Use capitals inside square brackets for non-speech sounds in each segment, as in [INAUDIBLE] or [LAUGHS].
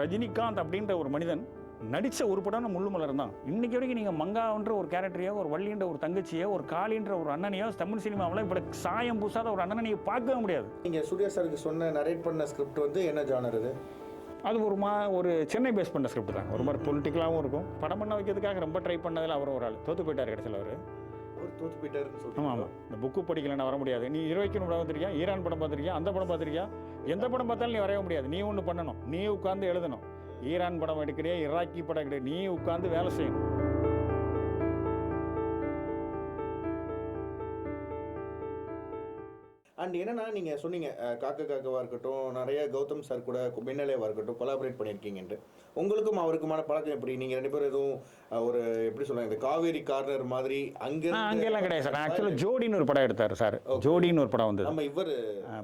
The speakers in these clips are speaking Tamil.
ரஜினிகாந்த் அப்படின்ற ஒரு மனிதன் நடித்த ஒரு படம் முள்ளு மலர் தான் இன்னைக்கு வரைக்கும் நீங்கள் மங்கான்ற ஒரு கேரக்டரையோ ஒரு வள்ளின்ற ஒரு தங்கச்சியோ ஒரு காளின்ற ஒரு அண்ணனையோ தமிழ் சினிமாவில் இப்படி சாயம் பூசாத ஒரு அண்ணனை பார்க்கவே முடியாது. நீங்கள் சூர்யா சாருக்கு சொன்ன நரேட் பண்ண ஸ்கிரிப்ட் வந்து என்ன ஜானர் இது அது ஒரு மா ஒரு சென்னை பேஸ் பண்ண ஸ்கிரிப்ட் தான். ஒரு மாதிரி பொலிட்டிக்கலாகவும் இருக்கும். படம் பண்ண வைக்கிறதுக்காக ரொம்ப ட்ரை பண்ணதில் அவர் ஒரு ஆள். தோத்து போயிட்டார் கடைசியில் அவர். தோத்து போயிட்டாருன்னு ஆமாம் ஆமாம் இந்த புக்கு படிக்கலன்னா வர முடியாது. நீ இருபத்தி படம் பார்த்துருக்கியா? ஈரான் படம் பார்த்துருக்கியா? அந்த படம் பார்த்துருக்கியா? எந்த படம் பார்த்தாலும் நீ வரைய முடியாது. நீ ஒன்று பண்ணணும். நீ உட்காந்து எழுதணும். ஈரான் படம் எடுக்கிறியா? இராக்கி படம் எடுக்கிறியா? நீ உட்காந்து வேலை செய்யணும். அண்ட் என்னன்னா நீங்க சொன்னீங்க காக்க காக்கவா இருக்கட்டும் நிறைய கௌதம் சார் கூட மின்னலேவா இருக்கட்டும் கொலாபரேட் பண்ணியிருக்கீங்கன்ட்டு. உங்களுக்கும் அவருக்குமான பழக்கம் எப்படி? நீங்க ரெண்டு பேரும் எதுவும் ஒரு எப்படி சொல்றாங்க இந்த காவேரி கார்னர் மாதிரி அங்க அங்கெல்லாம் கிடையாது சார் ஆக்சுவலாக ஜோடின்னு ஒரு படம் எடுத்தார் சார் ஜோடின்னு ஒரு படம் வந்தது. நம்ம இவர்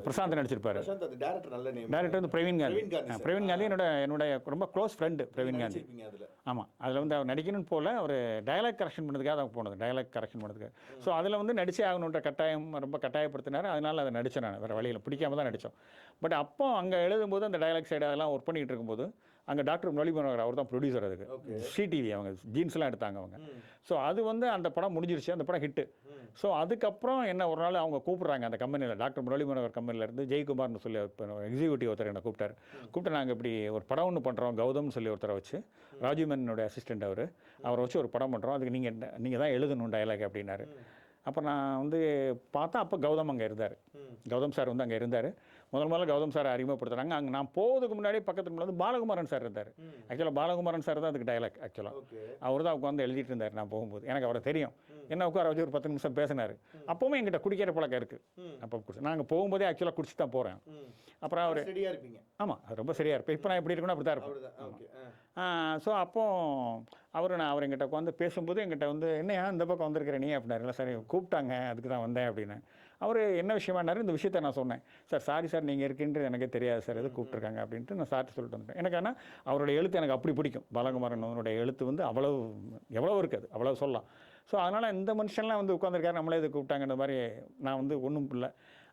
பிரசாந்த் நடிச்சிருப்பாரு. பிரசாந்த் அது டேரக்டர் நல்ல நேம் டேரக்டர் வந்து பிரவீன் காந்தி. பிரவீன் காந்தி என்னோட என்னுடைய ரொம்ப க்ளோஸ் ஃப்ரெண்டு பிரவீன் காந்தி. ஆமாம் அதில். வந்து அவர் நடிக்கணும்னு போல அவர் டயலாக் கரெக்ஷன் பண்ணதுக்காக தான் போனது. டயலாக் கரெக்ஷன் பண்ணதுக்கு ஸோ அதில் வந்து நடிச்சே ஆகணுன்ற கட்டாயம் ரொம்ப கட்டாயப்படுத்தினார். அதனால் அதை நடித்தேன் நான் வேறு வழியில் பிடிக்காம தான் நடித்தோம். பட் அப்போ அங்கே எழுதும்போது அந்த டயலாக் சைடு அதெல்லாம் ஒர்க் பண்ணிகிட்டு இருக்கும்போது அங்கே டாக்டர் முரளி மனோகர் அவர் தான் ப்ரொடியூசர் அதுக்கு. சிடிவி அவங்க ஜீன்ஸ்லாம் எடுத்தாங்க அவங்க. ஸோ அது வந்து அந்த படம் முடிஞ்சிருச்சு. அந்த படம் ஹிட்டு ஸோ அதுக்கப்புறம் என்ன ஒரு நாள் அவங்க கூப்பிட்றாங்க அந்த கம்பெனியில் டாக்டர் முரளி மனோகர் கம்பெனியில் இருந்து ஜெயக்குமார்னு சொல்லி எக்ஸிக்யூட்டிவ் ஒருத்தர் என்னை கூப்பிட்டாரு. கூப்பிட்டு நாங்கள் இப்படி ஒரு படம் ஒன்று பண்ணுறோம் கௌதம்னு சொல்லி ஒருத்தரை வச்சு ராஜீவ் மேனனோட அசிஸ்டன்ட் அவர். அவரை வச்சு ஒரு படம் பண்ணுறோம் அதுக்கு நீங்கள் நீங்கள் தான் எழுதணும் டயலாக் அப்படின்னாரு. அப்போ நான் வந்து பார்த்தா அப்போ கௌதம் அங்கே இருந்தார். கௌதம் சார் வந்து அங்கே இருந்தார். முதல் முதல்ல கௌதம் சார் அறிமுகப்படுத்துறாங்க. அங்கே நான் போகிறதுக்கு முன்னாடி பக்கத்துல வந்து பாலகுமாரன் சார் இருந்தார். ஆக்சுவலாக பாலகுமாரன் சார் தான் அதுக்கு டயலாக் ஆக்சுவலாக அவர் தான் உட்காந்து எழுதிட்டு இருந்தார் நான் போகும்போது. எனக்கு அவரை தெரியும். என்ன உட்கார வச்சு ஒரு பத்து நிமிஷம் பேசினார். அப்போவும் எங்கிட்ட குடிக்கிற பழக்கம் இருக்குது அப்போ குடிச்சு நாங்கள் போகும்போதே ஆக்சுவலாக குடிச்சு தான் போகிறேன் அப்புறம் அவர் ரெடியா இருப்பீங்க. ஆமாம் அது ரொம்ப சரியாக இருப்பேன். இப்போ நான் எப்படி இருக்கணும் அப்படி தான் இருப்பேன் ஸோ அப்போ அவர் நான் அவர் எங்கிட்ட உட்காந்து பேசும்போது எங்கிட்ட வந்து என்னையா இந்த பக்கம் வந்திருக்கிற நீ? அப்படின்னாரு. இல்லை சார் கூப்பிட்டாங்க அதுக்கு தான் வந்தேன் அப்படின்னு. அவர் என்ன விஷயமானாரு இந்த விஷயத்த நான் சொன்னேன். சார் சாரி சார் நீங்கள் இருக்கின்றது எனக்கே தெரியாது சார் எது கூப்பிட்ருக்காங்க அப்படின்ட்டு நான் சார்ட்டு சொல்லிட்டு வந்துட்டேன். எனக்கு ஆனால் அவருடைய எழுத்து எனக்கு அப்படி பிடிக்கும். பாலகுமாரன் அவருடைய எழுத்து வந்து அவ்வளவு எவ்வளோ இருக்குது அவ்வளோ சொல்லலாம். ஸோ அதனால் இந்த மனுஷன்லாம் வந்து உட்காந்துருக்காரு நம்மளே இது கூப்பிட்டாங்கன்ற மாதிரி நான் வந்து ஒன்றும் இல்லை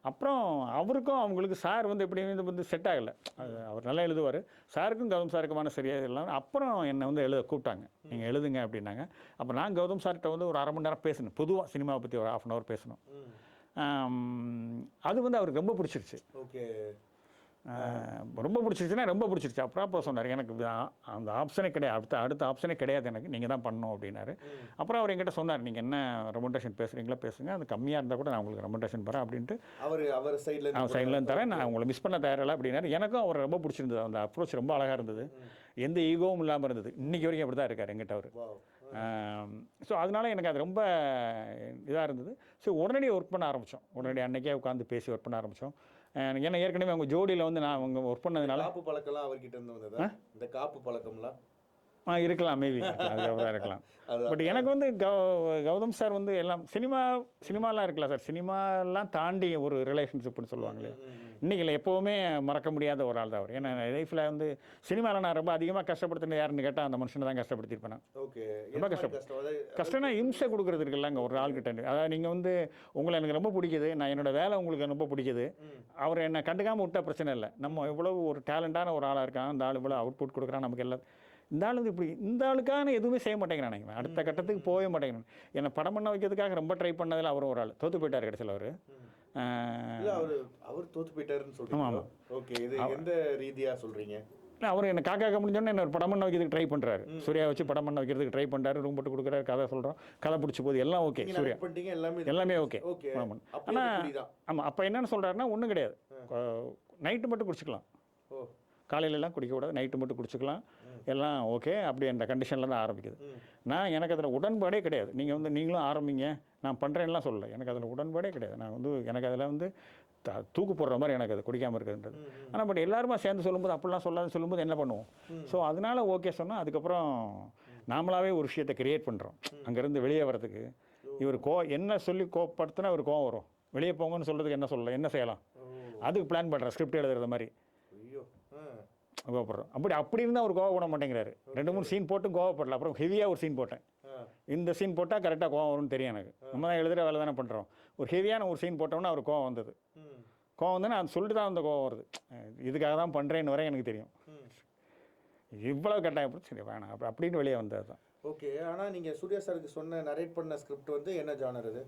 அப்புறம் அவருக்கும் அவங்களுக்கு சார் வந்து எப்படி இது வந்து செட் ஆகலை. அது அவர் நல்லா எழுதுவார். சாருக்கும் கௌதம் சாருக்குமான சரியாக இல்லாமல் அப்புறம் என்னை வந்து எழுத கூப்பிட்டாங்க. நீங்கள் எழுதுங்க அப்படின்னாங்க. அப்போ நான் கௌதம் சார்கிட்ட வந்து ஒரு அரை மணி நேரம் பேசினேன். பொதுவாக சினிமாவை பற்றி ஒரு ஆஃப் அன் ஹவர் பேசணும் அது வந்து அவருக்கு ரொம்ப பிடிச்சிருச்சு. ஓகே. ரொம்ப பிடிச்சிருச்சுன்னா ரொம்ப பிடிச்சிருச்சு. அப்புறம் அப்போ சொன்னார் எனக்கு அந்த ஆப்ஷனே கிடையாது. அடுத்த அடுத்த ஆப்ஷனே கிடையாது எனக்கு. நீங்கள் தான் பண்ணணும் அப்படின்னாரு. அப்புறம் அவர் என்கிட்ட சொன்னார் நீங்கள் என்ன ரெமண்டேஷன் பேசுகிறீங்களா பேசுங்க. அது கம்மியாக இருந்தால் கூட நான் உங்களுக்கு ரெமண்டேஷன் தரேன் அப்படின்ட்டு. அவர் அவர் சைடுல நான் சைட்லேருந்து தரேன். நான் உங்களை மிஸ் பண்ண தயாரில்லை அப்படின்னாரு. எனக்கும் அவர் ரொம்ப பிடிச்சிருந்தது. அந்த அப்ரோச் ரொம்ப அழகாக இருந்தது. எந்த ஈகோவும் இல்லாமல் இருந்தது. இன்னைக்கு வரைக்கும் அப்படி தான் இருக்கார் எங்கிட்ட அவர். ஸோ அதனால எனக்கு அது ரொம்ப இதாக இருந்தது. ஸோ உடனடி ஒர்க் பண்ண ஆரம்பித்தோம் உடனடி அன்னைக்கே உட்காந்து பேசி ஒர்க் பண்ண ஆரம்பித்தோம் ஏன்னா ஏற்கனவே அவங்க ஜோடியில் வந்து நான் அவங்க ஒர்க் பண்ணதுனால காப்பு பழக்கம்லாம் அவர்கிட்ட இருந்து வந்ததா? இந்த காப்பு பழக்கம்லாம்? ஆ இருக்கலாம் மேபி அதுக்கப்புறம் இருக்கலாம். [LAUGHS] பட் எனக்கு வந்து கௌதம் சார் வந்து எல்லாம் சினிமா சினிமாலாம் இருக்கலாம் சார் சினிமாலாம் தாண்டி ஒரு ரிலேஷன்ஷிப்னு சொல்லுவாங்களே. இன்னைக்கு இல்லை எப்போவுமே மறக்க முடியாத ஒரு ஆள் தான் அவர். ஏன்னா லைஃப்பில் வந்து சினிமாவில் நான் ரொம்ப அதிகமாக கஷ்டப்படுத்தினது யாருன்னு கேட்டால் அந்த மனுஷனை தான் கஷ்டப்படுத்திருப்பேன். ஓகே. ரொம்ப அதாவது கஷ்டம்னா இம்சை கொடுக்குறது இருக்குல்ல அங்கே ஒரு ஆள்கிட்ட அதாவது நீங்கள் வந்து உங்களை எனக்கு ரொம்ப பிடிக்குது நான் என்னோட வேலை உங்களுக்கு ரொம்ப பிடிக்குது. அவர் என்னை கண்டுக்காமல் விட்டா பிரச்சனை இல்லை. நம்ம எவ்வளவு ஒரு டேலண்டான ஒரு ஆளாக இருக்கான் அந்த ஆள் இவ்வளோ அவுட்புட் கொடுக்குறான் நமக்கு எல்லாம் இந்த ஆள் வந்து இப்படி இந்த ஆளுக்கான எதுவுமே செய்ய மாட்டேங்கிறான் இவன். அடுத்த கட்டத்துக்கு போகவே மாட்டேங்கிறான். என்னை படம் பண்ண வைக்கிறதுக்காக ரொம்ப ட்ரை பண்ணதில் அவரும் ஒரு ஆள். தோத்து போயிட்டார் கடைசியில் அவர். அவரு அவர் தோத்து போயிட்டாருன்னு சொல்றீங்க ஓகே இது எந்த ரீதியா சொல்றீங்க? அவர் என்ன காக்காக்க முடிஞ்சோன்னே என்ன ஒரு படம் பண்ண வைக்கிறதுக்கு ட்ரை பண்ணுறாரு சூர்யா வச்சு படம் பண்ண வைக்கிறதுக்கு ட்ரை பண்ணுறாரு ரூம் போட்டு கொடுக்குறாரு கதை சொல்கிறோம் கதை பிடிச்சி போகுது எல்லாம் ஓகே சூர்யா. எல்லாமே எல்லாமே ஓகே ஓகே ஆமாம் அப்போ ஆனால் ஆமாம் அப்போ என்னன்னு சொல்கிறாருன்னா ஒன்றும் கிடையாது. நைட்டு மட்டும் குடிச்சிக்கலாம். ஓ. காலையிலலாம் குடிக்கக்கூடாது நைட்டு மட்டும் குடிச்சிக்கலாம். எல்லாம் ஓகே அப்படி அந்த கண்டிஷனில் தான் ஆரம்பிக்குது. நான் எனக்கு அதில் உடன்பாடே கிடையாது. நீங்கள் வந்து நீங்களும் ஆரம்பிங்க நான் பண்ணுறேன்லாம் சொல்லலை. எனக்கு அதில் உடன்பாடே கிடையாது. நான் வந்து எனக்கு அதில் வந்து த- தூக்கு போடுற மாதிரி எனக்கு அது குடிக்காமல் இருக்குன்றது. ஆனால் பட் எல்லாருமா சேர்ந்து சொல்லும்போது அப்படிலாம் சொல்லாத சொல்லும்போது என்ன பண்ணுவோம்? ஸோ அதனால ஓகே சொன்னால் அதுக்கப்புறம் நாமளாவே ஒரு விஷயத்தை கிரியேட் பண்ணுறோம் அங்கேருந்து வெளியே வர்றதுக்கு. இவர் கோ என்ன சொல்லி கோப்படுத்தினா ஒரு கோவம் வரும். வெளியே போங்கன்னு சொல்கிறதுக்கு என்ன சொல்லலாம் என்ன செய்யலாம்? அதுக்கு பிளான் பண்ணுறேன் ஸ்கிரிப்ட் எழுதுறது மாதிரி. கோவப்படுறோம். அப்படி அப்படி இருந்தால் அவர் கோவப்பட மாட்டேங்கிறாரு. ரெண்டு மூணு சீன் போட்டு கோவப்படல. அப்புறம் ஹெவியாக ஒரு சீன் போட்டேன். இந்த சீன் போட்டால் கரெக்டாக கோவம் வரும்னு தெரியும் எனக்கு. நம்ம தான் எழுதுகிற வேலை தானே பண்ணுறோம் ஒரு ஹெவியான ஒரு சீன் போட்டோம்னா அவர் கோவம் வந்தது. கோவம் வந்து நான் சொல்லிட்டு தான் அந்த கோவம் வருது. இதுக்காக தான் பண்ணுறேன்னு வரை எனக்கு தெரியும். ம். இவ்வளவு கட்டாயப்படுத்தி சரி வேணாம். அப்ப- அப்படின்னு வெளியே வந்தது தான். ஓகே. ஆனா நீங்க சூர்யா சாருக்கு சொன்ன நரேட் பண்ண ஸ்கிரிப்ட் வந்து என்ன ஜானர் இது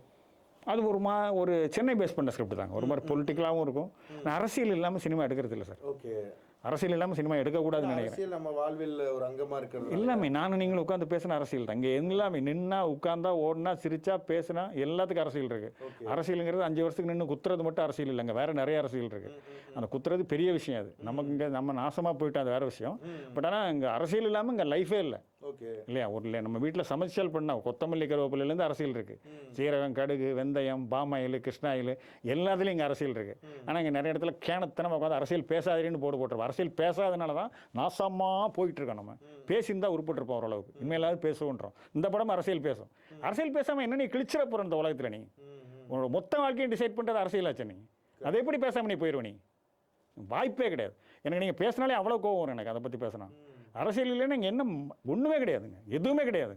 அது ஒரு மா ஒரு சென்னை பேஸ் பண்ண ஸ்கிரிப்ட் தாங்க. ஒரு மாதிரி பொலிட்டிக்கலாகவும் இருக்கும். நான் அரசியல் இல்லாமல் சினிமா எடுக்கிறது இல்லை சார். ஓகே. அரசியல் இல்லாமல் சினிமா எடுக்கக்கூடாதுன்னு நினைக்கிறேன். நம்ம வாழ்வில் ஒரு அங்கமா இருக்கிறது எல்லாமே நானும் நீங்களும் உட்காந்து பேசின அரசியல் தான். இங்கே எல்லாமே நின்னா உட்காந்தா ஓடினா சிரிச்சா பேசினா எல்லாத்துக்கும் அரசியல் இருக்கு. அரசியலுங்கிறது அஞ்சு வருஷத்துக்கு நின்று குத்துறது மட்டும் அரசியல் இல்லைங்க. வேற நிறைய அரசியல் இருக்கு. அந்த குத்துறது பெரிய விஷயம் அது. நமக்கு இங்கே நம்ம நாசமாக போயிட்டோம் அது வேற விஷயம். பட் ஆனால் இங்கே அரசியல் இல்லாமல் இங்கே லைஃபே இல்லை. ஓகே. இல்லையா? ஒரு இல்லை நம்ம வீட்டில் சமைச்சல் பண்ணால் கொத்தமல்லி கருவேப்பிலேருந்து அரசியல் இருக்குது சீரகம் கடுகு வெந்தயம் பாமாயில் கிருஷ்ணாயில் எல்லாத்துலேயும் இங்கே அரசியல் இருக்குது ஆனால் இங்கே நிறைய இடத்துல கேனத்தனமாக உட்காந்து அரசியல் பேசாதீன்னு போட்டு போட்டுருவோம். அரசியல் பேசாதனால தான் நாசமாக போயிட்டு இருக்கோம் நம்ம பேசியிருந்தா உருப்பிட்டுருப்போம் ஓரளவுக்கு. இனிமேலாவது பேசுவோன்றோம். இந்த படம் அரசியல் பேசும். அரசியல் பேசாமல் என்ன நீ கிழிச்சிட போகிற இந்த உலகத்தில் நீ? உன்னோட மொத்த வாழ்க்கையை டிசைட் பண்ணுறது அரசியலாச்சு நீ. அதை எப்படி பேசாமல் நீ போயிடுவ நீ? வாய்ப்பே கிடையாது. எனக்கு நீங்கள் பேசினாலே அவ்வளோ கோவம் எனக்கு அதை பற்றி பேசினா. அரசியல் இல்லைன்னா இங்கே என்ன ஒன்றுமே கிடையாதுங்க. எதுவுமே கிடையாது.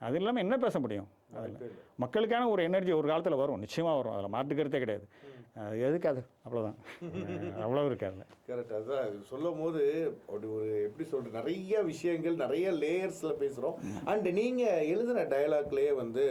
அது இல்லாமல் என்ன பேச முடியும்? அதில். மக்களுக்கான ஒரு எனர்ஜி ஒரு காலத்தில் வரும். நிச்சயமாக வரும். அதில் மாற்றுக்கிறதே கிடையாது. அது எதுக்கு அது அவ்வளோதான் [LAUGHS] அவ்வளோ இருக்காது கரெக்ட் அதுதான் அது சொல்லும் போது அப்படி ஒரு எப்படி சொல்றது? நிறைய விஷயங்கள் நிறைய லேயர்ஸ்ல பேசுறோம். அண்ட் நீங்க எழுதின டயலாக்லயே வந்து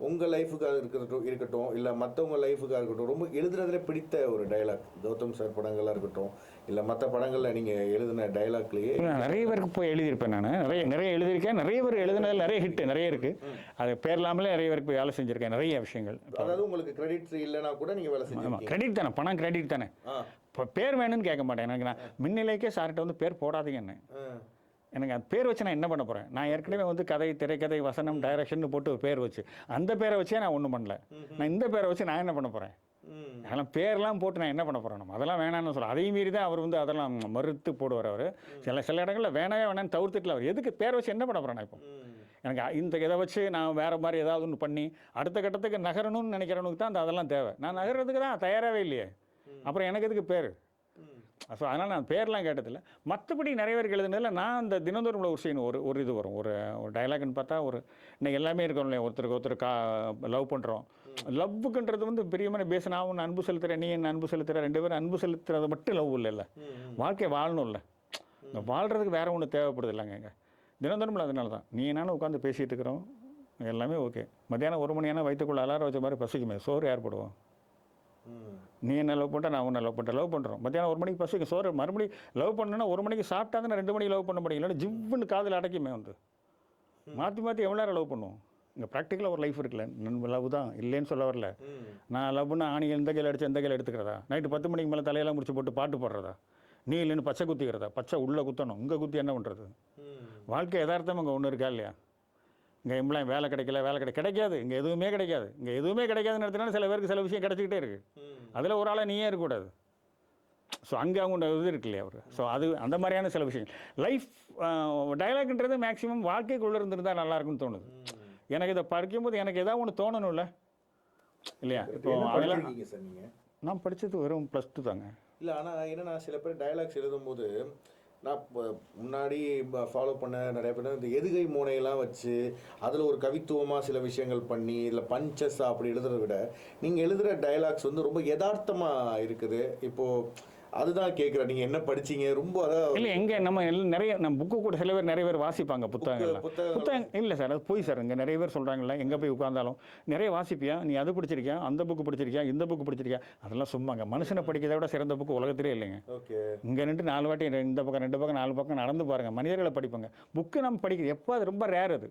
உங்க லைஃபுக்காக இருக்கட்டும் இருக்கட்டும் இல்ல மத்தவங்க லைஃபுக்காக இருக்கட்டும் ரொம்ப எழுதுறதுல பிடித்த ஒரு டயலாக் கௌதம் சார் படங்களா இருக்கட்டும் இல்ல மத்த படங்கள்ல நீங்க எழுதின டயலாக்லயே நான் நிறைய பேருக்கு போய் எழுதியிருப்பேன் நான். நிறைய நிறைய எழுதியிருக்கேன் நிறைய பேர் எழுதினதில் நிறைய ஹிட் நிறைய இருக்குது அது பேர் இல்லாமலே நிறைய பேருக்கு போய் வேலை செஞ்சுருக்கேன் நிறைய விஷயங்கள். அதாவது உங்களுக்கு கிரெடிட்ஸ் இல்லைன்னா கூட நீங்க வேலை செஞ்சிருக்கீங்க. கிரெடிட் தானே பணம் கிரெடிட் தானே. இப்போ பேர் வேணும்னு கேட்க மாட்டேன். எனக்கு நான் முன்னிலைக்கே சார்கிட்ட வந்து பேர் போடாதீங்கன்னு. ஆ. எனக்கு அந்த பேர் வச்சு நான் என்ன பண்ண போகிறேன் நான் ஏற்கனவே வந்து கதை திரைக்கதை வசனம் டைரக்ஷன் போட்டு ஒரு பேர் வச்சு. அந்த பேரை வச்சே நான் ஒன்றும் பண்ணல. நான் இந்த பேரை வச்சு நான் என்ன பண்ண போகிறேன் அதெல்லாம் பேர்லாம் போட்டு நான் என்ன பண்ண போகிறேன் நம்ம அதெல்லாம் வேணாம்னு சொல்ல. அதையும் மீறி தான் அவர் வந்து அதெல்லாம் மறுத்து போடுவார் அவர். சில சில இடங்களில் வேணவே வேணாம்னு தவிர்த்துட்டுல அவர். எதுக்கு பேர் வச்சு என்ன பண்ண போகிறேன் நான் இப்போ? எனக்கு இந்த இதை வச்சு நான் வேறு மாதிரி ஏதாவது ஒன்று பண்ணி அடுத்த கட்டத்துக்கு நகரணும்னு நினைக்கிறவனுக்கு தான் அந்த அதெல்லாம் தேவை. நான் நகர்றதுக்கு தான் தயாராகவே இல்லையே. அப்புறம் எனக்கு எதுக்கு பேர்? ஸோ அதனால் நான் பேர்லாம் கேட்டதில்ல. மற்றபடி நிறைய பேருக்கு எழுதுனதில் நான் அந்த தினந்தோறும் ஒரு சீன் ஒரு ஒரு இது வரும். ஒரு ஒரு டைலாக்னு பார்த்தா ஒரு இன்னைக்கு எல்லாமே இருக்கணும் இல்லையா? ஒருத்தருக்கு ஒருத்தர் கா லவ் பண்ணுறோம் லவ்வுக்குன்றது வந்து பெரியமான பேச நான் உன்னை அன்பு செலுத்துகிறேன் நீ என்ன அன்பு செலுத்துகிற ரெண்டு பேரும் அன்பு செலுத்துறது மட்டும் லவ் இல்லைல்ல ம் வாழ்க்கை வாழணும்ல இந்த வாழ்கிறதுக்கு வேற ஒன்று தேவைப்படுது இல்லைங்க இங்கே. தினந்தோறும் அதனால தான். நீ நானும் உட்காந்து பேசிகிட்டு இருக்கிறோம். எல்லாமே ஓகே மத்தியானம் ஒரு மணி ஆனால் வயிற்றுக்குள்ள அலாரம் வச்ச மாதிரி பசிக்குமே. சோறு யார் போடுவோம் ம் நீ என்ன லவ் பண்ணுற நான் உன்னை லவ் பண்ணுறேன் லவ் பண்ணுறோம் மத்தியானம் ஒரு மணிக்கு பசிக்கும் சோறு மறுபடியும் லவ் பண்ணணும்னா ஒரு மணிக்கு சாப்பிட்டா தான் ரெண்டு மணிக்கு லவ் பண்ண முடியும். இல்லைன்னா ஜிவ்வுன்னு காதில் அடைக்குமே வந்து. மாற்றி மாற்றி எவ்வளோ நேரம் லவ் பண்ணுவோம்? இங்கே ப்ராக்டிக்கலாக ஒரு லைஃப் இருக்குல்ல. நண்ப லவ் தான். இல்லைன்னு சொல்ல வரல. நான் லவ்னா ஆணி எந்த கையில் அடிச்சு எந்த கையில் எடுத்துக்கிறதா? நைட்டு பத்து மணிக்கு மேலே தலையெல்லாம் முடிச்சு போட்டு பாட்டு போடுறதா? நீ இல்லைன்னு பச்சை குத்திக்கிறதா? பச்சை உள்ளே குத்தணும். இங்கே குத்தி என்ன பண்ணுறது வாழ்க்கை யதார்த்தம் இங்கே ஒன்று இருக்கா இல்லையா? இங்கே எம்பளாம் வேலை கிடைக்கல வேலை கிடை கிடைக்காது. இங்கே எதுவுமே கிடைக்காது. இங்கே எதுவுமே கிடைக்காதுன்னு எடுத்தனால சில பேருக்கு சில விஷயம் கிடைச்சிக்கிட்டே இருக்குது அதில் ஒரு ஆளை நீயே இருக்கக்கூடாது. ஸோ அங்கே அவங்க இது இருக்கு இல்லையா அவர்? ஸோ அது அந்த மாதிரியான சில விஷயங்கள். லைஃப் டயலாக்ன்றது மேக்ஸிமம் வாழ்க்கைக்குள்ளே இருந்திருந்தால் நல்லா இருக்கும்னு தோணுது. எனக்கு இதை படிக்கும்போது எனக்கு ஏதாவது ஒன்று தோணணும்ல? இல்லையா? இப்போ என்ன அதெல்லாம் நான் படித்தது வெறும் ப்ளஸ் டூ தாங்க. இல்லை ஆனால் என்னன்னா சில பேர் டயலாக்ஸ் எழுதும்போது நான் இப்போ முன்னாடி ஃபாலோ பண்ண நிறைய பேர் இந்த எதுகை மூனையெல்லாம் வச்சு அதில் ஒரு கவித்துவமாக சில விஷயங்கள் பண்ணி இல்லை பஞ்சஸ் அப்படி எழுதுறத விட நீங்கள் எழுதுகிற டயலாக்ஸ் வந்து ரொம்ப யதார்த்தமாக இருக்குது. இப்போது அதுதான் கேட்குறேன் நீங்கள் என்ன படிச்சீங்க? ரொம்ப அதான் இல்லை எங்கே நம்ம எல்லாம் நிறைய நம்ம புக்கு கூட சில பேர் நிறைய பேர் வாசிப்பாங்க புத்தகங்கள் புத்தகம் இல்லை சார் அது போய் சார் இங்கே நிறைய பேர் சொல்கிறாங்கல்ல எங்கே போய் உட்காந்தாலும் நிறைய வாசிப்பியா? நீ அது படிச்சிருக்கியா? அந்த புக்கு படிச்சிருக்கியா? இந்த புக்கு படிச்சிருக்கியா? அதெல்லாம் சும்மாங்க. மனுஷனை படிக்கிறதை விட சிறந்த புக்கு உலகத்திலே இல்லைங்க. ஓகே இங்கே நின்று நாலு வாட்டி இந்த பக்கம் ரெண்டு பக்கம் நாலு பக்கம் நடந்து பாருங்க. மனிதர்களை படிப்பாங்க. புக்கு நம்ம படிக்கிறது எப்போ அது ரொம்ப ரேர் அது.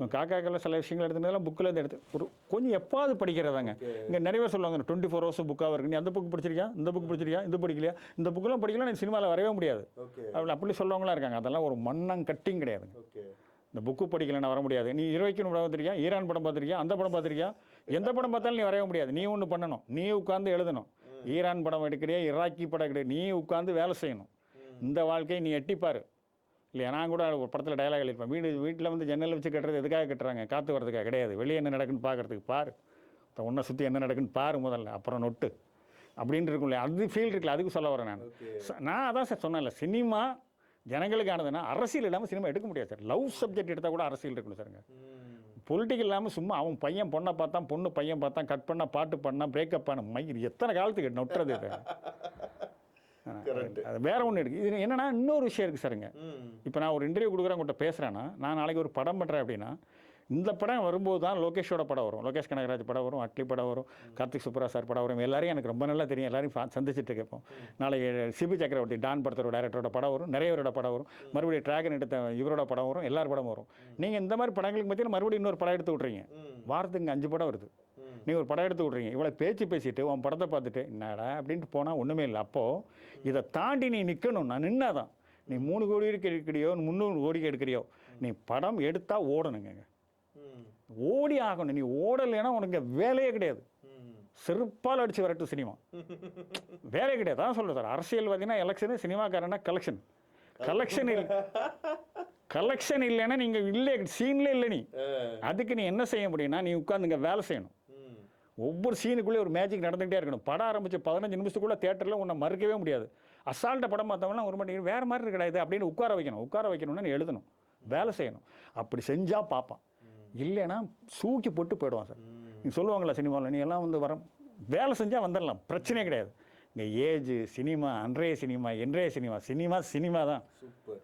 ம் காக்காக்கள் சில விஷயங்கள் எடுத்ததெல்லாம் புக்கில் இருந்து எடுத்து ஒரு கொஞ்சம் எப்பாவது படிக்கிறதாங்க. இங்கே நிறைய பேர் சொல்லுவாங்க டுவெண்ட்டி ஃபோர் ஹவர்ஸ் புக்காக இருக்கு நீ அந்த புக் படிச்சிருக்கியா? இந்த புக் படிச்சிருக்கியா? இந்த படிக்கலையா இந்த புக்கெல்லாம் படிக்கலாம் நீ சினிமாவில் வரவே முடியாது. அப்படி அப்படி சொல்லவங்களாம் இருக்காங்க. அதெல்லாம் ஒரு மண்ணம் கட்டிங் கிடையாதுங்க ஓகே. இந்த புக்கு படிக்கலைன்னா வர முடியாது. நீ இருபைக்கு படம் பார்த்துருக்கியா? ஈரான் படம் பார்த்துருக்கியா? அந்த படம் பார்த்துருக்கியா? எந்த படம் பார்த்தாலும் நீ வரவே முடியாது. நீ ஒன்று பண்ணணும். நீ உட்காந்து எழுதணும். ஈரான் படம் எடுக்கிறியா? இராக்கி படம் கிடையாது நீ உட்காந்து வேலை செய்யணும். இந்த வாழ்க்கையை நீ எட்டிப்பாரு. இல்லையா? நான் கூட ஒரு படத்தில் டயலாக் எழுதிப்பேன் வீடு வீட்டில் வந்து ஜன்னல் வச்சு கட்டுறது எதுக்காக கட்டுறாங்க? காற்று வரதுக்காக கிடையாது. வெளியே என்ன நடக்குன்னு பார்க்கறதுக்கு பாரு. உன்னை சுற்றி என்ன நடக்குன்னு பாரு முதல்ல. அப்புறம் நொட்டு. அப்படின்னு இருக்கும் இல்லையா அது ஃபீல் இருக்குல்ல. அதுக்கு சொல்ல வரேன் நான். நான் அதான் சார் சொன்னேன்ல சினிமா ஜனங்களுக்கானதுன்னா அரசியல் இல்லாமல் சினிமா எடுக்க முடியாது சார். லவ் சப்ஜெக்ட் எடுத்தால் கூட அரசியல் இருக்கணும் சாருங்க பொலிட்டிக்கல் இல்லாமல் சும்மா அவன் பையன் பொண்ணை பார்த்தான் பொண்ணு பையன் பார்த்தான் கட் பண்ணா பாட்டு பண்ணா பிரேக்கப் பண்ண மயிர் எத்தனை காலத்துக்கு நொட்டுறது அது வேற ஒன்று இருக்குது இது என்னன்னா இன்னொரு விஷயம் இருக்குது சாருங்க இப்போ நான் ஒரு இன்டர்வியூ கொடுக்குறேன் உங்கள்கிட்ட பேசுகிறேன்னா நான் நாளைக்கு ஒரு படம் பண்ணுறேன் அப்படின்னா இந்த படம் வரும்போது தான் லோகேஷோட படம் வரும். லோகேஷ் கனகராஜ் படம் வரும் அட்லி படம் வரும் கார்த்திக் சுப்ரா சார் படம் வரும். எல்லாரையும் எனக்கு ரொம்ப நல்லா தெரியும். எல்லாரையும் சந்திச்சுட்டு சந்திச்சிட்டு கேட்போம் நாளைக்கு சிபி சக்கரவர்த்தி டான் படத்தோட டேரக்டரோட படம் வரும். நிறையவரோட படம் வரும். மறுபடியும் டிராகன் எடுத்த இவரோட படம் வரும். எல்லார் படம் வரும். நீங்கள் இந்த மாதிரி படங்களுக்கு மத்தியில் மறுபடியும் இன்னொரு படம் எடுத்து விட்றீங்க வாரத்துக்கு அஞ்சு படம் வருது. நீ ஒரு படம் எடுத்து விட்றீங்க இவ்வளோ பேச்சு பேசிட்டு உன் படத்தை பார்த்துட்டு என்னடா? அப்படின்ட்டு போனால் ஒன்றுமே இல்லை. அப்போது இதை தாண்டி நீ நிற்கணும் நான் நின்னாதான். நீ மூணு கோடி எடுக்கிறியோ முந்நூறு கோடிக்கு எடுக்கிறியோ நீ படம் எடுத்தால் ஓடணுங்க. ஓடி ஆகணும் நீ ஓடலைன்னா உனக்கு வேலையே கிடையாது. செருப்பால் அடிச்சு வரட்டு சினிமா. வேலையே கிடையாது. தான் சொல்லுறேன் சார். அரசியல் பார்த்தீங்கன்னா எலெக்ஷனு சினிமாக்காரனா கலெக்ஷன் கலெக்ஷன் இல்லை. கலெக்ஷன் இல்லைன்னா நீங்கள் இல்லை சீன்லே இல்லை நீ. அதுக்கு நீ என்ன செய்ய முடியும்னா நீ உட்காந்து இங்கே வேலை செய்யணும். ஒவ்வொரு சீனுக்குள்ளே ஒரு மேஜிக் நடந்துகிட்டே இருக்கணும். படம் ஆரம்பிச்சு பதினஞ்சு நிமிஷத்துக்குள்ளே தேட்டரில் உன்னை மறுக்கவே முடியாது. அசால்ட்டை படம் பார்த்தவங்கன்னா ஒரு மணி நேரம் வேறு மாதிரி இருக்கடா இது அப்படின்னு உட்கார வைக்கணும். உட்கார வைக்கணும்னா நீ எழுதணும். வேலை செய்யணும். அப்படி செஞ்சால் பார்ப்பான். இல்லைன்னா சூக்கி போட்டு போயிடுவான் சார். நீ சொல்லுவாங்களா சினிமாவில் நீ எல்லாம் வந்து வர வேலை செஞ்சால் வந்துடலாம் பிரச்சனையே கிடையாது. இங்கே ஏஜ் சினிமா அன்றைய சினிமா இன்றைய சினிமா சினிமா சினிமா தான். சூப்பர்.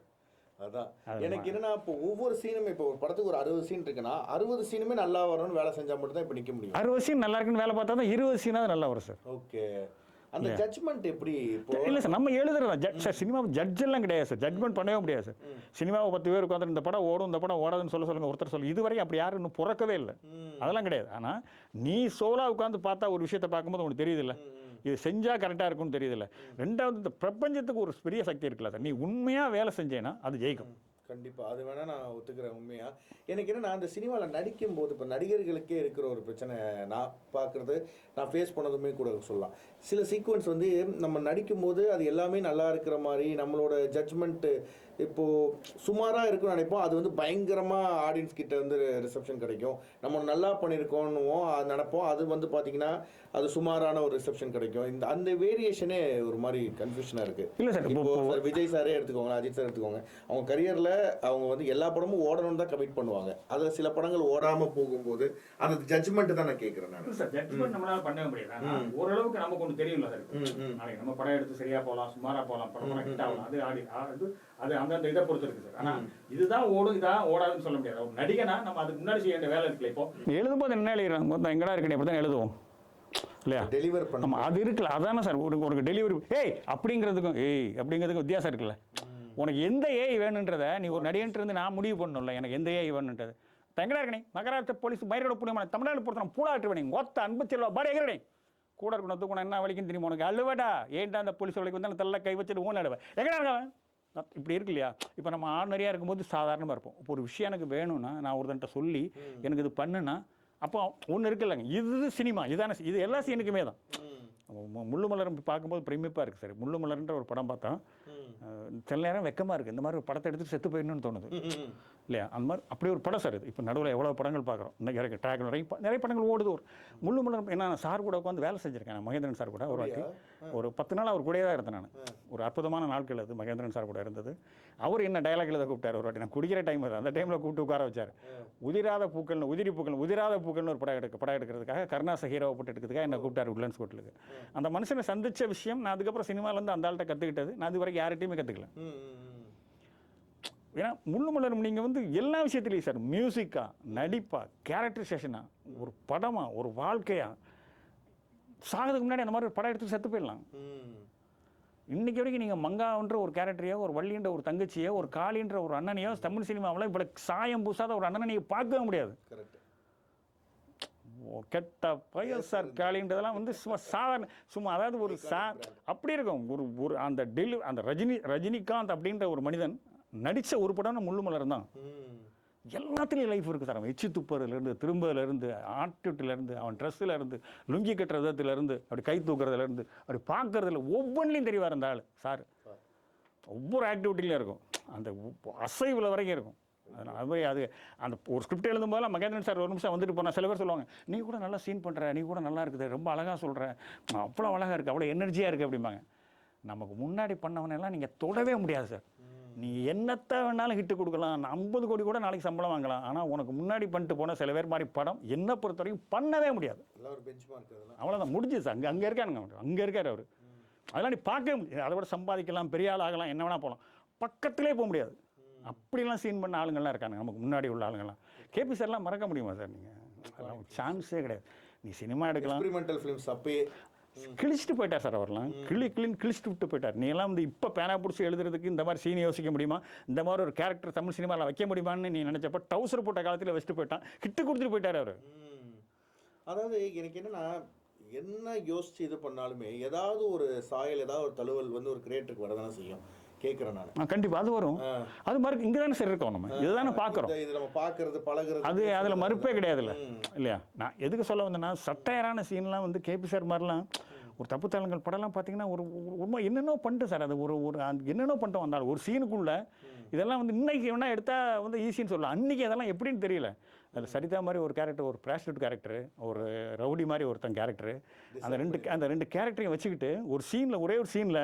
அதான். எனக்கு என்னன்னா இப்போ ஒவ்வொரு சீனுமே இப்போ ஒரு படத்துக்கு ஒரு அறுபது சீன் இருக்குன்னா அறுபது சீனுமே நல்லா வரணும்னு வேலை செஞ்சா மட்டும் தான் இப்போ நிக்க முடியும். அறுபது சீன் நல்லா இருக்குன்னு வேலை பார்த்தா தான் இருபது சீனாவது நல்லா வரும் சார். ஓகே. அந்த ஜட்ஜ்மெண்ட் எப்படி இல்லை சார் நம்ம எழுதுறதா ஜட் சார் சினிமா ஜட்ஜ் எல்லாம் கிடையாது சார். ஜட்மெண்ட் பண்ணவே முடியாது சார். சினிமாவை பத்து பேர் உட்காந்து இந்த படம் ஓடும் இந்த படம் ஓடாதுன்னு சொல்ல சொல்லுங்க ஒருத்தர் சொல்லுங்க இதுவரையும் அப்படி யாரும் இன்னும் பிறக்கவே இல்லை. அதெல்லாம் கிடையாது. ஆனால் நீ சோலா உட்காந்து பார்த்தா ஒரு விஷயத்தை பார்க்கும்போது உனக்கு தெரியுதுல்ல இது செஞ்சால் கரெக்டாக இருக்கும்னு தெரியுதுல்ல ரெண்டாவது இந்த பிரபஞ்சத்துக்கு ஒரு பெரிய சக்தி இருக்குல்ல சார். நீ உண்மையாக வேலை செஞ்சேன்னா அது ஜெயிக்கும். கண்டிப்பாக அது வேணால் நான் ஒத்துக்கிறேன் உண்மையாக எனக்கு என்ன நான் அந்த சினிமாவில் நடிக்கும் போது இப்போ நடிகர்களுக்கே இருக்கிற ஒரு பிரச்சனை நான் பார்க்குறது நான் ஃபேஸ் பண்ணதுமே கூட சொல்லலாம். சில சீக்வன்ஸ் வந்து நம்ம நடிக்கும்போது அது எல்லாமே நல்லா இருக்கிற மாதிரி நம்மளோட ஜட்ஜ்மெண்ட்டு இப்போ சுமாராக இருக்கும்னு நினைப்போம். அது வந்து பயங்கரமாக ஆடியன்ஸ் கிட்ட வந்து ரிசப்ஷன் கிடைக்கும். நம்ம நல்லா பண்ணியிருக்கோன்னுவோம் அது நினைப்போம். அது வந்து பார்த்தீங்கன்னா அது சுமாரான ஒரு ரிசப்ஷன் கிடைக்கும். இந்த அந்த வேரியேஷனே ஒரு மாதிரி கன்ஃபியூஷனாக இருக்குது இல்லை சார் இப்போ சார் விஜய் சாரே எடுத்துக்கோங்க அஜித் சார் எடுத்துக்கோங்க. அவங்க கரியர்ல அவங்க வந்து எல்லா படமும் ஓடணும்னு தான் கமிட் பண்ணுவாங்க. அதுல சில படங்கள் ஓடாம போகும்போது அந்த ஜட்ஜ்மெண்ட் தான் நான் கேட்கறேன் நான். சார் ஜட்ஜ்மெண்ட் நம்மளால பண்ணவே முடியாது. ஓரளவுக்கு நமக்கு ஒன்று தெரியும்ல சார். நாளைக்கு நம்ம படம் எடுத்து சரியா போகலாம் சுமாரா போகலாம் படம் படம் ஹிட் ஆகலாம். அது ஆடி அது அது அந்தந்த இதை பொறுத்து இருக்கு சார். ஆனா இதுதான் ஓடும் இதான் ஓடாதுன்னு சொல்ல முடியாது. ஒரு நடிகனா நம்ம அதுக்கு முன்னாடி செய்ய வேண்டிய வேலை இருக்குல்ல இப்போ? எழுதும்போது என்ன எழுதுறாங்க? மொத்தம் எங்கடா இருக்கு இப்படி தான் எழுதுவோம். இல்லையா? டெலிவர் பண்ண அது இருக்குல்ல. அதானே சார் உனக்கு உனக்கு டெலிவரி ஏய் அப்படிங்கிறதுக்கும் ஏய் அப்படிங்கிறதுக்கும் வித்தியாசம் இருக்குல்ல. உனக்கு எந்த ஏஐ வேணுன்றதை நீ ஒரு நடிகன்ட்டு இருந்து நான் முடிவு பண்ணணும்ல. எனக்கு எந்த ஏஐ வேணுன்றது. தங்கடா இருக்கணே மகாராஷ்டிர போலீஸ் மயிரோட புண்ணியமான தமிழ்நாடு பொறுத்தன பூடாட்டு வேணே ஒத்த அன்பு செல்வா பாடி எகிறனே கூட இருக்கணும் என்ன வலிக்கும் தெரியுமா உனக்கு? அழுவடா. ஏன்டா அந்த போலீஸ் வலிக்கு வந்து தள்ள கை வச்சுட்டு ஊன் அழுவ எங்கடா இருக்க அவன்? நான் இப்படி இருக்கு இல்லையா? இப்போ நம்ம ஆர்டினரியாக இருக்கும்போது சாதாரணமாக இருப்போம். இப்போ ஒரு விஷயம் எனக்கு வேணும்னா நான் ஒருத்தன்ட்ட சொல்லி எனக்கு இது பண்ணுனா அப்போ ஒன்று இருக்குல்லங்க இது சினிமா. இதான இது எல்லா சீனுக்குமே தான். மு- முள்ளு மலரும் பார்க்கும்போது பிரமிப்பாக இருக்குது சார். முள்ளு மலர்ன்ற ஒரு படம் பார்த்தா சில நேரம் வெக்கமாக இருக்குது இந்த மாதிரி ஒரு படத்தை எடுத்து செத்து போயிடணும்னு தோணுது. இல்லையா? அந்த மாதிரி அப்படி ஒரு படம் சார் இது. இப்போ நடுவில் எவ்வளோ படங்கள் பார்க்குறோம். இன்னைக்கு இருக்கு ட்ராக் நிறைய நிறைய படங்கள் ஓடுது. ஒரு முள்ளு மலர் என்ன சார் கூட உட்காந்து வேலை செஞ்சுருக்கேன். நான் மகேந்திரன் சார் கூட ஒரு வாட்டி. ஒரு பத்து நாள் அவர் கூடயே தான் இருந்தேன் நான். ஒரு அற்புதமான நாட்கள் அது மகேந்திரன் சார் கூட இருந்தது. அவர் என்ன டயலாக் எழுத கூப்பிட்டார் ஒரு வாட்டி. நான் குடிக்கிற டைம் அது. அந்த டைமில் கூப்பிட்டு உட்கார வச்சார். உதிராத பூக்கள்னு உதிரி பூக்கள் உதிராத பூக்கள்னு ஒரு படம் எடுக்க படம் எடுக்கிறதுக்காக கருணாச ஹீரோவை போட்டு எடுக்கிறதுக்காக என்ன கூப்பிட்டார் உட்லன்ஸ் கோட்டிலுக்கு அந்த மனுஷனை சந்திச்ச விஷயம் நான் அதுக்கப்புறம் சினிமாலேருந்து அந்த ஆள்கிட்ட கற்றுக்கிட்டது நான் இது வரைக்கும் யார்கிட்டையுமே கற்றுக்கல ஏன்னா முள்ளு மலரும் நீங்கள் வந்து எல்லா விஷயத்துலையும் சார் மியூசிக்கா நடிப்பா கேரக்டரைசேஷனா ஒரு படமா ஒரு வாழ்க்கையா சாகிறதுக்கு முன்னாடி அந்த மாதிரி ஒரு படம் எடுத்து செத்து போயிடலாம். இன்னைக்கு வரைக்கும் நீங்கள் மங்கான்ற ஒரு கேரக்டரையோ ஒரு வள்ளின்ற ஒரு தங்கச்சியோ ஒரு காளின்ற ஒரு அண்ணனையோ தமிழ் சினிமாவில் இவ்வளோ சாயம் பூசாத ஒரு அண்ணனை நீங்கள் பார்க்கவே முடியாது. கெட்ட பையன் சார் காளின்றதெல்லாம் வந்து சும்மா சாதாரண சும்மா அதாவது ஒரு சா அப்படி இருக்கும். ஒரு ஒரு அந்த டெலி அந்த ரஜினி ரஜினிகாந்த் அப்படின்ற ஒரு மனிதன் நடித்த ஒரு படம் முள்ளு மலர் தான் எல்லாத்துலேயும் லைஃப் இருக்குது சார். அவன் எச்சி துப்புறதுலேருந்து திரும்புறதுலேருந்து ஆட்டியூட்லேருந்து அவன் ட்ரெஸ்ஸுலேருந்து லுங்கி கட்டுற விதத்துலேருந்து அப்படி கை தூக்குறதுலேருந்து அப்படி பார்க்குறதுல ஒவ்வொன்றிலையும் தெரிவார் அந்த ஆள் சார். ஒவ்வொரு ஆக்டிவிட்டிலையும் இருக்கும். அந்த அசைவில் வரைக்கும் இருக்கும். அதனால அது மாதிரி அது அந்த ஒரு ஸ்கிரிப்ட் எழுதும் போதெல்லாம் மகேந்திரன் சார் ஒரு நிமிஷம் வந்துட்டு போனால் சில பேர் சொல்லுவாங்க நீ கூட நல்லா சீன் பண்ணுற நீ கூட நல்லா இருக்குது ரொம்ப அழகாக சொல்கிற அவ்வளோ அழகாக இருக்குது அவ்வளோ எனர்ஜியாக இருக்குது அப்படிம்பாங்க. நமக்கு முன்னாடி பண்ணவனெல்லாம் நீங்கள் தொடவே முடியாது சார். நீ என்னத்தை வேணாலும் ஹிட்டு கொடுக்கலாம். ஐம்பது கோடி கூட நாளைக்கு சம்பளம் வாங்கலாம். ஆனால் உனக்கு முன்னாடி பண்ணிட்டு போன சில பேர் மாதிரி படம் என்னை பொறுத்த வரைக்கும் பண்ணவே முடியாது. அவ்வளோதான் முடிஞ்சுது சார். அங்கே அங்கே இருக்கானுங்க அவர். அங்கே இருக்கார் அவர். அதெல்லாம் நீ பார்க்கவே முடியாது. அதை விட சம்பாதிக்கலாம் பெரிய ஆள் ஆகலாம் என்ன வேணால் போகலாம் பக்கத்திலே போக முடியாது. அப்படிலாம் சீன் பண்ண ஆளுங்கள்லாம் இருக்காங்க நமக்கு முன்னாடி உள்ள ஆளுங்கள்லாம். கேபி சார்லாம் மறக்க முடியுமா சார் நீங்கள் சான்ஸே கிடையாது. நீ சினிமா எடுக்கலாம். எக்ஸ்பெரிமெண்டல் ஃபிலிம்ஸ் அப்பயே கிழிச்சிட்டு போயிட்டார் சார் அவர்லாம். கிளி கிளின்னு கிழிச்சிட்டு விட்டு போயிட்டார். நீ எல்லாம் வந்து இப்போ பேனா பிடிச்சி எழுதுறதுக்கு இந்த மாதிரி சீன் யோசிக்க முடியுமா? இந்த மாதிரி ஒரு கேரக்டர் தமிழ் சினிமாவில் வைக்க முடியுமான்னு நீ நினச்சப்ப டவுசர் போட்ட காலத்தில் வச்சுட்டு போயிட்டான். கிட்டு கொடுத்துட்டு போயிட்டார் அவர். அதாவது எனக்கு என்னன்னா என்ன யோசிச்சு இது பண்ணாலுமே ஏதாவது ஒரு சாயல் ஏதாவது ஒரு தழுவல் வந்து ஒரு கிரியேட்டருக்கு வரதானே செய்யும். கேட்குறேன் நான். கண்டிப்பாக அது வரும். அது மாதிரி இங்கே தானே சார் இருக்கோம் நம்ம. இதுதானே பார்க்குறோம் இது நம்ம பார்க்கறது பழகுறது அது அதில் மறுப்பே கிடையாதுல்ல. இல்லையா? நான் எதுக்கு சொல்ல வந்தேன்னா சட்டையரான சீன்லாம் வந்து கேபி சார் மாதிரிலாம் ஒரு தப்பு தளங்கள் படம்லாம் பார்த்தீங்கன்னா ஒரு உண்மை என்னென்னோ பண்ணிட்டு சார். அது ஒரு ஒரு என்னென்னோ பண்ணிட்டு வந்தாலும் ஒரு சீனுக்குள்ள இதெல்லாம் வந்து இன்னைக்கு வேணா எடுத்தால் வந்து ஈஸின்னு சொல்லலாம். அன்னைக்கு அதெல்லாம் எப்படின்னு தெரியல. அதில் சரிதா மாதிரி ஒரு கேரக்டர் ஒரு பிராஸ்டியூட் கேரக்டர் ஒரு ரவுடி மாதிரி ஒருத்தன் கேரக்டர் அந்த ரெண்டு அந்த ரெண்டு கேரக்டரையும் வச்சுக்கிட்டு ஒரு சீனில் ஒரே ஒரு சீனில்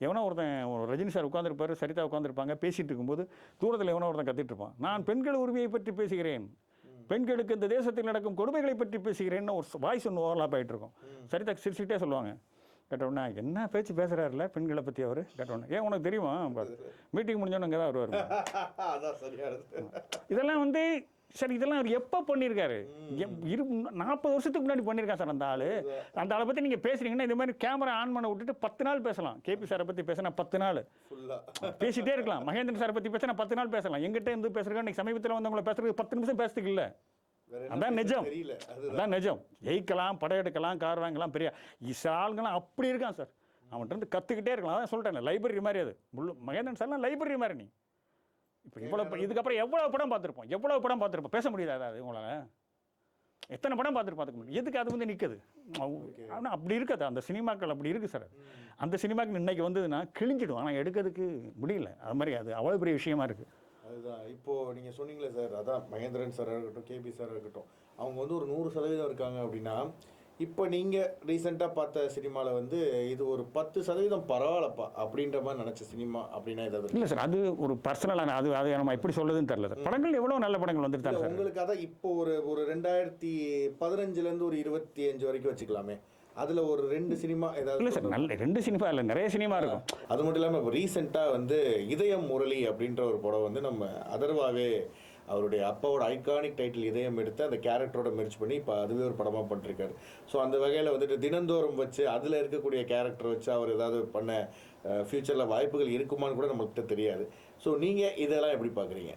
எவனோ ஒருத்தன் ஒரு ரஜினி சார் உட்காந்துருப்பாரு சரிதா உட்காந்துருப்பாங்க பேசிட்டு இருக்கும்போது தூரத்தில் எவனோ ஒருத்தன் கத்திட்டு இருப்பான் நான் பெண்கள் உரிமையை பற்றி பேசுகிறேன். பெண்களுக்கு இந்த தேசத்தில் நடக்கும் கொடுமைகளை பற்றி பேசுகிறேன்னு ஒரு வாய்ஸ் ஒன்று ஓவரலாக போயிட்டு இருக்கும். சரிதா சிரிச்சுக்கிட்டே சொல்லுவாங்க. கேட்டவுடனே என்ன பேச்சு பேசுகிறாருல பெண்களை பற்றி அவர்? கேட்டவுடனே ஏன் உனக்கு தெரியுமா? மீட்டிங் முடிஞ்சோன்னு அங்கே தான் வருவார் [LAUGHS] இதெல்லாம் வந்து சார் இதெல்லாம் அவர் எப்போ பண்ணியிருக்காரு? இரு நாற்பது வருஷத்துக்கு முன்னாடி பண்ணியிருக்கான் சார் அந்த ஆள். அந்த ஆளை பற்றி நீங்கள் பேசுறீங்கன்னா இந்த மாதிரி கேமரா ஆன் பண்ண விட்டுட்டு பத்து நாள் பேசலாம். கேபி சாரை பற்றி பேசினா பத்து நாள். பேசிட்டே இருக்கலாம். மகேந்திரன் சாரை பற்றி பேசினா பத்து நாள் பேசலாம். எங்கிட்ட இருந்து பேசுறதுக்கு இன்னைக்கு சமீபத்தில் வந்தவங்களை பேசுறதுக்கு பத்து நிமிஷம் பேசுறதுக்கு இல்லை. அதான் நிஜம். அதான் நிஜம். ஜெயிக்கலாம் படம் எடுக்கலாம் கார் வாங்கலாம் பெரிய. ஆளுங்களாம் அப்படி இருக்கான் சார். அவன்கிட்ட இருந்து கற்றுக்கிட்டே இருக்கலாம். அதான் சொல்லிட்டேன் லைப்ரரி மாதிரி அது. முள்ளு மகேந்திரன் சார்லாம் லைப்ரரி மாதிரி நீ. இப்போ இவ்வளோ இதுக்கப்புறம் எவ்வளோ படம் பார்த்துருப்போம்? எவ்வளோ படம் பார்த்துருப்போம்? பேச முடியாதா அதாவது உங்களால் எத்தனை படம் பார்த்துட்டு பார்த்துக்க எதுக்கு அது வந்து நிற்குது ஆனால் அப்படி இருக்காது. அந்த சினிமாக்கள் அப்படி இருக்குது சார். அந்த சினிமாக்கள் இன்னைக்கு வந்ததுன்னா கிழிஞ்சிடும். ஆனால் எடுக்கிறதுக்கு முடியல. அது மாதிரி அது அவ்வளோ பெரிய விஷயமா இருக்குது அதுதான். இப்போ நீங்க சொன்னீங்களே சார். அதான் மகேந்திரன் சார் இருக்கட்டும் கேபி சார் இருக்கட்டும். அவங்க வந்து ஒரு நூறு சதவீதம் இருக்காங்க அப்படின்னா இப்போ நீங்க ரீசெண்டாக பார்த்த சினிமாவில் வந்து இது ஒரு பத்து சதவீதம் பரவாயில்லப்பா அப்படின்ற மாதிரி நினைச்ச சினிமா அப்படின்னா ஏதாவது? இல்லை சார் அது ஒரு பர்சனலான அது அது நம்ம எப்படி சொல்லுதுன்னு தெரியல சார். படங்கள் எவ்வளோ நல்ல படங்கள் இல்ல, சார். உங்களுக்கு அதான் இப்போ ஒரு ஒரு ரெண்டாயிரத்தி பதினஞ்சுலேருந்து ஒரு இருபத்தி அஞ்சு வரைக்கும் வச்சுக்கலாமே. அதுல ஒரு ரெண்டு சினிமா இல்லை ஏதாவது சார் நல்ல ரெண்டு சினிமா இல்லை நிறைய சினிமா இருக்கும். அது மட்டும் இல்லாமல் இப்போ ரீசெண்டாக வந்து இதயம் முரளி அப்படின்ற ஒரு படம் வந்து நம்ம அதர்வாவே அவருடைய அப்பாவோட ஐகானிக் டைட்டில் இதயம் எடுத்து அந்த கேரக்டரோட மெர்ச் பண்ணி இப்போ அதுவே ஒரு படமாக பண்ணிருக்காரு ஸோ அந்த வகையில் வந்துட்டு தினந்தோறும் வச்சு அதில் இருக்கக்கூடிய கேரக்டர் வச்சு அவர் ஏதாவது பண்ண ஃப்யூச்சரில் வாய்ப்புகள் இருக்குமான்னு கூட நம்மள்கிட்ட தெரியாது. ஸோ நீங்கள் இதெல்லாம் எப்படி பார்க்குறீங்க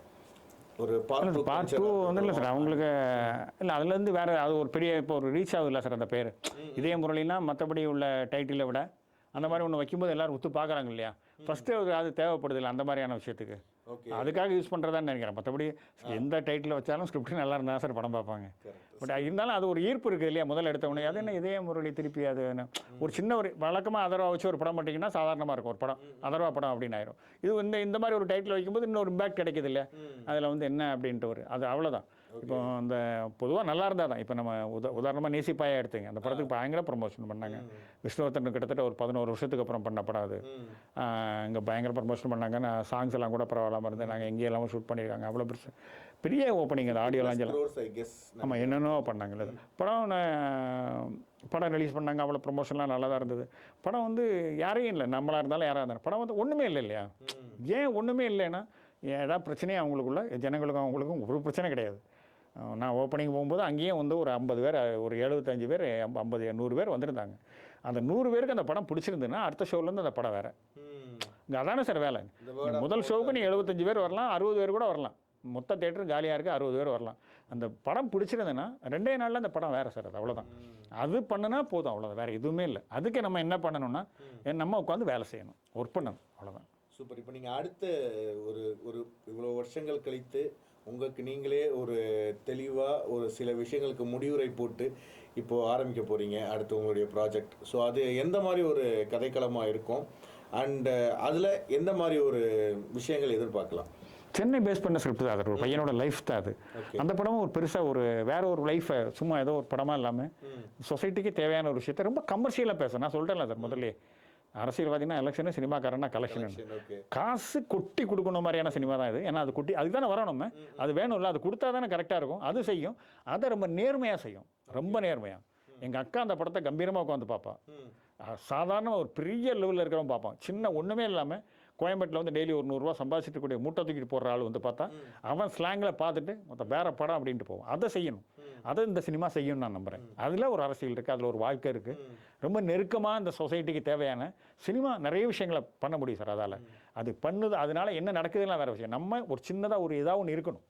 ஒரு பார்ட் பார்ட் டூ வந்து இல்லை சார். அவங்களுக்கு இல்லை அதுலேருந்து வேறு அது ஒரு பெரிய இப்போ ஒரு ரீச் ஆகுதுல்ல சார் அந்த பேர். இதே முரளினா மற்றபடி உள்ள டைட்டிலை விட அந்த மாதிரி ஒன்று வைக்கும்போது எல்லாரும் ஒத்து பார்க்குறாங்க இல்லையா? ஃபஸ்ட்டு அது தேவைப்படுது இல்லை அந்த மாதிரியான விஷயத்துக்கு? அதுக்காக யூஸ் பண்ணுறதான்னு நினைக்கிறேன். மற்றபடி எந்த டைட்டில் வச்சாலும் ஸ்கிரிப்ட் நல்லா இருந்தால் சார் படம் பார்ப்பாங்க. பட் இருந்தாலும் அது ஒரு ஈர்ப்பு இருக்குது இல்லையா? முதல்ல எடுத்த உடனே. அது என்ன இதே முரளி திருப்பி அது? ஒரு சின்ன ஒரு வழக்கமாக அதர்வா வச்சு ஒரு படம் பண்ணிட்டீங்கன்னா சாதாரணமாக இருக்கும். ஒரு படம் அதர்வா படம் அப்படின்னு ஆயிரும். இது இந்த இந்த மாதிரி ஒரு டைட்டில் வைக்கும்போது இன்னொரு இம்பேக்ட் கிடைக்குது இல்லையா? அதில் வந்து என்ன அப்படின்ட்டு ஒரு அது அவ்வளோதான் இப்போ அந்த பொதுவாக நல்லா இருந்தால் தான். இப்போ நம்ம உத உதாரணமாக நேசிப்பாயா எடுத்துங்க. அந்த படத்துக்கு பயங்கர ப்ரமோஷன் பண்ணாங்க. விஷ்ணுவர்தன் கிட்டத்தட்ட ஒரு பதினோரு வருஷத்துக்கு அப்புறம் பண்ண படம் அது இங்கே பயங்கர ப்ரமோஷன் பண்ணாங்க நான் சாங்ஸ் எல்லாம் கூட பரவாயில்லாமல் இருந்து நாங்கள் எங்கேயும் எல்லாமே ஷூட் பண்ணியிருக்காங்க. அவ்வளோ பெருசு. பெரிய ஓப்பனிங் அது ஆடியோ லாஞ்செல்லாம் ஆமாம் என்னென்னோ பண்ணாங்கல்ல அது. படம் நான் படம் ரிலீஸ் பண்ணாங்க. அவ்வளோ ப்ரொமோஷன்லாம் நல்லா தான் இருந்தது. படம் வந்து யாரையும் இல்லை. நம்மளாக இருந்தாலும் யாராக இருந்தாலும். படம் வந்து ஒன்றுமே இல்லை இல்லையா? ஏன் ஒன்றுமே இல்லைன்னா ஏதாவது பிரச்சனையே அவங்களுக்குள்ள ஜனங்களுக்கும் அவங்களுக்கும் ஒரு பிரச்சனை கிடையாது. நான் ஓப்பனிங் போகும்போது அங்கேயும் வந்து ஒரு ஐம்பது பேர் ஒரு எழுபத்தஞ்சு பேர் ஐம்ப- ஐம்பது நூறு பேர் வந்திருந்தாங்க. அந்த நூறு பேருக்கு அந்த படம் பிடிச்சிருந்துன்னா அடுத்த ஷோலேருந்து அந்த படம் வேறு. இங்கே அதானே சார் வேலை. முதல் ஷோவுக்கு நீ எழுபத்தஞ்சு பேர் வரலாம் அறுபது பேர் கூட வரலாம். மொத்த தேட்டரும் காலியாக இருக்குது அறுபது பேர் வரலாம். அந்த படம் பிடிச்சிருந்ததுன்னா ரெண்டே நாளில் அந்த படம் வேறு சார் அது அவ்வளோதான் அது பண்ணுனா போதும் அவ்வளோதான் வேறு எதுவுமே இல்லை. அதுக்கு நம்ம என்ன பண்ணணும்னா நம்ம உட்காந்து வேலை செய்யணும். ஒர்க் பண்ணணும் அவ்வளோதான் சூப்பர். இப்போ நீங்கள் அடுத்த ஒரு ஒரு இவ்வளோ வருஷங்கள் கழித்து உங்களுக்கு நீங்களே ஒரு தெளிவாக ஒரு சில விஷயங்களுக்கு முடிவுரை போட்டு இப்போ ஆரம்பிக்க போகிறீங்க அடுத்து உங்களுடைய ப்ராஜெக்ட் ஸோ அது எந்த மாதிரி ஒரு கதைக்களமாக இருக்கும்? அண்ட் அதில் எந்த மாதிரி ஒரு விஷயங்கள் எதிர்பார்க்கலாம்? சென்னை பேஸ் பண்ண ஸ்கிரிப்ட் தான் அது. ஒரு பையனோட லைஃப் தான் அது. அந்த படமும் ஒரு பெருசாக ஒரு வேற ஒரு லைஃப்பை சும்மா ஏதோ ஒரு படமாக இல்லாமல் சொசைட்டிக்கு தேவையான ஒரு விஷயத்தை ரொம்ப கமர்ஷியலாக பேசும் நான் சொல்லிட்டேன்ல சார் முதல்ல அரசியல்வாதினா எலெக்ஷனு சினிமாக்காரனா கலெக்ஷன் காசு கொட்டி கொடுக்கணும் மாதிரியான சினிமா தான் இது. ஏன்னா அது கொட்டி அதுக்கு தானே வரோம் நம்ம அது வேணும்ல அது கொடுத்தா தானே கரெக்டாக இருக்கும். அது செய்யும். அதை ரொம்ப நேர்மையாக செய்யும். ரொம்ப நேர்மையாக எங்கள் அக்கா அந்த படத்தை கம்பீரமாக உட்காந்து பார்ப்பா. அஹ், சாதாரண ஒரு பெரிய லெவலில் இருக்கிறவன் பார்ப்பான். சின்ன ஒன்றுமே இல்லாமல் கோயம்பேட்டில் வந்து டெய்லி ஒரு நூறுரூவா சம்பாதிச்சிட்டு கூடிய மூட்டை தூக்கிட்டு போடுற ஆள் வந்து பார்த்தா அவன் ஸ்லாங்கில் பார்த்துட்டு மொத்த வேற படம் அப்படின்ட்டு போவான். அதை செய்யணும். அதை இந்த சினிமா செய்யணும்னு நான் நம்புகிறேன் அதில் ஒரு அரசியல் இருக்குது அதில் ஒரு வாழ்க்கை இருக்குது ரொம்ப நெருக்கமாக இந்த சொசைட்டிக்கு தேவையான சினிமா நிறைய விஷயங்களை பண்ண முடியும் சார் அதால். அது பண்ணுது அதனால என்ன நடக்குதுலாம் வேற விஷயம். நம்ம ஒரு சின்னதாக ஒரு இதாக ஒன்று இருக்கணும்.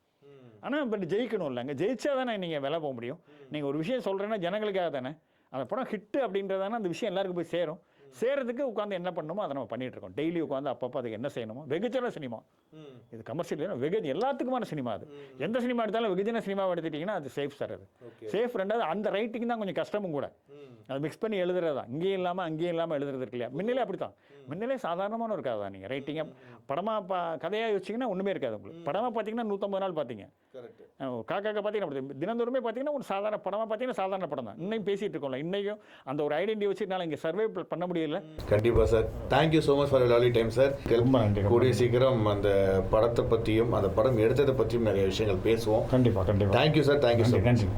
ஆனால் பட் ஜெயிக்கணும் இல்லைங்க ஜெயிச்சா தானே நீங்கள் விலை போக முடியும். நீங்கள் ஒரு விஷயம் சொல்கிறேன்னா ஜனங்களுக்காக தானே. அந்த படம் ஹிட்டு அப்படின்றதானே அந்த விஷயம் எல்லாருக்கும் போய் சேரும். சேரதுக்கு உட்காந்து என்ன பண்ணணுமோ அதை நம்ம பண்ணிட்டு இருக்கோம். டெய்லி உட்காந்து அப்பப்போ அதுக்கு என்ன செய்யணுமோ? வெகுஜன சினிமா. இது கமர்ஷியல் வெகுஜ் எல்லாத்துக்குமான சினிமா அது. எந்த சினிமா எடுத்தாலும் வெகுஜன சினிமா எடுத்துட்டிங்கன்னா அது சேஃப் சார் அது. சேஃப் ரெண்டாவது அந்த ரைட்டிங் தான் கொஞ்சம் கஷ்டமும் கூட. அது மிக்ஸ் பண்ணி எழுதுறது தான். இங்கேயும் இல்லாமல் அங்கேயும் இல்லாமல் எழுதுறது இருக்கு இல்லையா? முன்னிலே அப்படி தான் முன்னிலே சாதாரணமான ஒரு கதை தான் நீங்கள் ரைட்டிங்கை படமாக பா கதையாக வச்சிங்கன்னா ஒன்றுமே இருக்காது உங்களுக்கு. படமாக பார்த்தீங்கன்னா நூற்றம்பது நாள் பார்த்தீங்க காக்காக்க பார்த்தீங்கன்னா அப்படி தினந்தோறுமே பார்த்தீங்கன்னா ஒரு சாதாரண படமாக பார்த்தீங்கன்னா சாதாரண படம் தான். இன்னையும் பேசிகிட்டு இருக்கோம்ல. இன்னைக்கும் அந்த ஒரு ஐடென்டி வச்சுனால இங்கே சர்வே பண்ண முடியல. கண்டிப்பா sir thank you so much for Lawley time sir ரொம்ப நன்றி கூடிய சீக்கிரம் அந்த படத்தை பற்றியும் அந்த படம் எடுத்ததை பற்றியும் நிறைய விஷயங்கள் பேசுவோம். கண்டிப்பாக கண்டிப்பாக தேங்க்யூ சார் தேங்க்யூ சார் நன்றி.